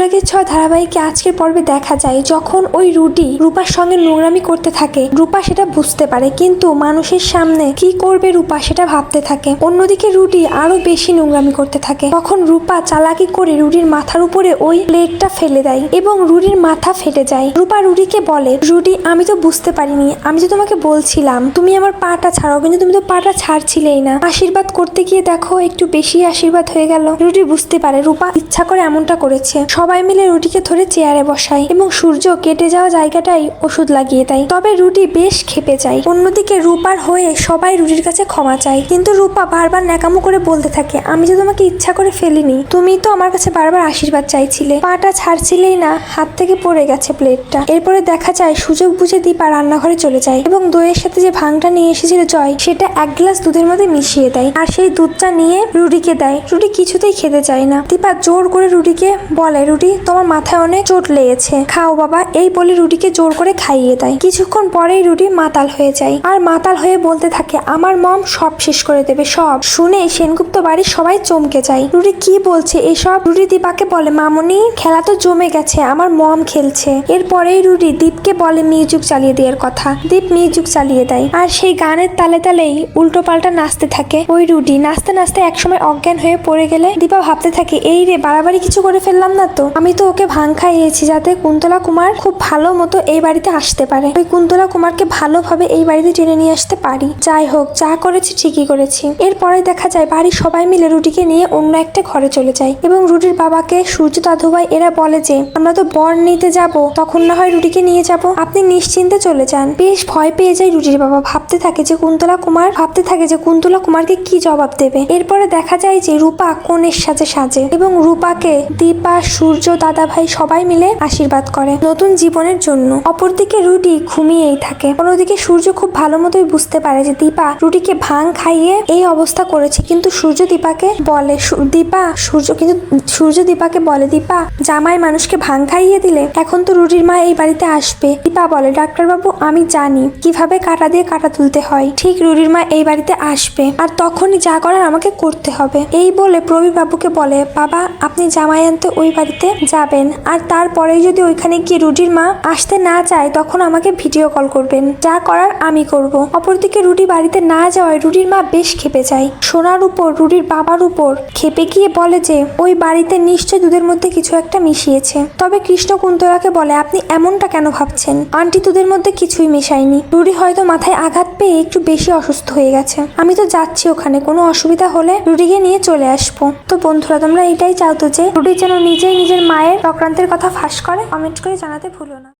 অনুরাগের ছ ধারাবাহিকে আজকের পর্বে দেখা যায় যখন ওই রুটি রূপার সঙ্গে নোংরামি করতে থাকে। রূপা সেটা বুঝতে পারে, কিন্তু মানুষের সামনে কি করবে রূপা সেটা ভাবতে থাকে। অন্যদিকে রুটি আরও বেশি নোংরামি করতে থাকে। তখন রূপা চালাকি করে রুডির মাথার উপরে ওই প্লেটটা ফেলে দেয় এবং রুডির মাথা ফেটে যায়। রূপা রুডিকে বলে রুডি আমি তো বুঝতে পারিনি। আমি তো তোমাকে বলছিলাম, তুমি আমার পাটা ছাড়াও, কিন্তু তুমি তো পাটা ছাড়ছিলেই না। আশীর্বাদ করতে গিয়ে দেখো, একটু বেশি আশীর্বাদ হয়ে গেল। রুডি বুঝতে পারে, রূপা ইচ্ছা করে এমনটা করেছে। সবাই মিলে রুটিকে ধরে চেয়ারে বসায় এবং সূর্য কেটে যাওয়া জায়গাটাই ওষুধ লাগিয়ে দেয়। তবে রুটি বেশ খেপে যায়। অন্যদিকে রূপার হয়ে সবাই রুটির কাছে ক্ষমা চায়। কিন্তু রূপা বারবার ন্যাকামো করে বলতে থাকে, আমি যে তোমাকে ইচ্ছা করে ফেলিনি, তুমি তো আমার কাছে বারবার আশীর্বাদ চাইছিলে। পাটা ছাড়ছিলেই না, হাত থেকে পড়ে গেছে প্লেটটা। এরপরে দেখা যায় সুযোগ বুঝে দীপা রান্নাঘরে চলে যায় এবং দইয়ের সাথে যে ভাঙটা নিয়ে এসেছিল জয়, সেটা এক গ্লাস দুধের মধ্যে মিশিয়ে দেয় আর সেই দুধটা নিয়ে রুটিকে দেয়। রুটি কিছুতেই খেতে চায় না। দীপা জোর করে রুটিকে বলে রুডি তোমার মাথায় অনেক চোট লেগেছে। খাও বাবা, এই বলে রুটিকে জোর করে খাইয়ে দেয়। কিছুক্ষণ পরেই রুটি মাতাল হয়ে যায়। আর মাতাল হয়ে বলতে থাকে, আমার মম সব শেষ করে দেবে, সব। শুনে সেনগুপ্ত বাড়ির সবাই চমকে যায়। রুটি কি বলছে এসব? রুটি দীপাকে বলে, মামনি, খেলা তো জমে গেছে, আমার মম খেলছে। এরপরেই রুটি দীপকে বলে মিউজিক চালিয়ে দেওয়ার কথা। দীপ মিউজিক চালিয়ে দেয়। আর সেই গানের তালে তালেই উল্টো পাল্টা নাচতে থাকে। ওই রুটি নাচতে নাচতে একসময় অজ্ঞান হয়ে পড়ে গেলে দীপা ভাবতে থাকে, এই রে, বাড়াবাড়ি কিছু করে ফেললাম না তো? আমি তো ওকে ভাং খাইয়েছি যাতে কুন্তলা কুমার খুব ভালো মতো এই বাড়িতে আসতে পারে। ওই কুন্তলা কুমারকে ভালোভাবে এই বাড়িতে টেনে নিয়ে আসতে পারি। যাই হোক, যা করেছি ঠিকই করেছি। এরপরে দেখা যায় বাড়ির সবাই মিলে রুটিকে নিয়ে অন্য একটা ঘরে চলে যায় এবং রুটির বাবাকে সূর্য দাদুভাই এরা বলে যে, আমরা তো বর নিতে যাব, তখন না হয় রুটিকে নিয়ে যাব। আপনি নিশ্চিন্তে চলে যান। বেশ ভয় পেয়ে যায় রুটির বাবা। ভাবতে থাকে যে কুন্তলা কুমার, ভাবতে থাকে যে কুন্তলা কুমারকে কি জবাব দেবে। এরপরে দেখা যায় যে রূপা কনের সাজে সাজে এবং রূপাকে দীপা, সূর্য দাদাভাই সবাই মিলে আশীর্বাদ করে নতুন জীবনের জন্য। অপরদিকে রুটি ঘুমিয়েই থাকে। অন্যদিকে সূর্য খুব ভালো মতোই বুঝতে পারে যে দীপা রুটিকে ভাং খাইয়ে এই অবস্থা করেছে। কিন্তু সূর্য দীপাকে বলে দীপা, সূর্য, কিন্তু সূর্য দীপাকে বলে, দীপা, জামাই মানুষকে ভাং খাইয়ে দিলে এখন তো রুটির মা এই বাড়িতে আসবে। দীপা বলে, ডাক্তারবাবু, আমি জানি কীভাবে কাটা দিয়ে কাটা তুলতে হয়। ঠিক রুটির মা এই বাড়িতে আসবে আর তখনই যা করার আমাকে করতে হবে। এই বলে প্রবীর বাবুকে বলে, বাবা, আপনি জামাই আনতে ওই বাড়িতে যাবেন। আর তারপরেই যদি ওইখানে গিয়ে রুটির মা আসতে না চায়, তখন আমাকে ভিডিও কল করবেন। যা করার আমি করব। অপরদিকে রুটি বাড়িতে না যাওয়ায় রুটির মা বেশ খেপে যায়। সোনার উপর, রুটির বাবার উপর খেপে গিয়ে বলে যে, ওই বাড়িতে নিশ্চয় দুধের মধ্যে কিছু একটা মিশিয়েছে। তবে কৃষ্ণ কুন্তলাকে বলে, আপনি এমনটা কেন ভাবছেন? আন্টি দুধের মধ্যে কিছুই মেশায়নি। রুটি হয়তো মাথায় আঘাত পেয়ে একটু বেশি অসুস্থ হয়ে গেছে। আমি তো যাচ্ছি ওখানে। কোনো অসুবিধা হলে রুটিকে নিয়ে চলে আসব। তো বন্ধুরা, তোমরা এটাই চাও তো যে রুডি যেন নিজেই নিজের মায়ের চক্রান্তের কথা ফাঁস করে কমেন্ট করে জানাতে ভুলো না।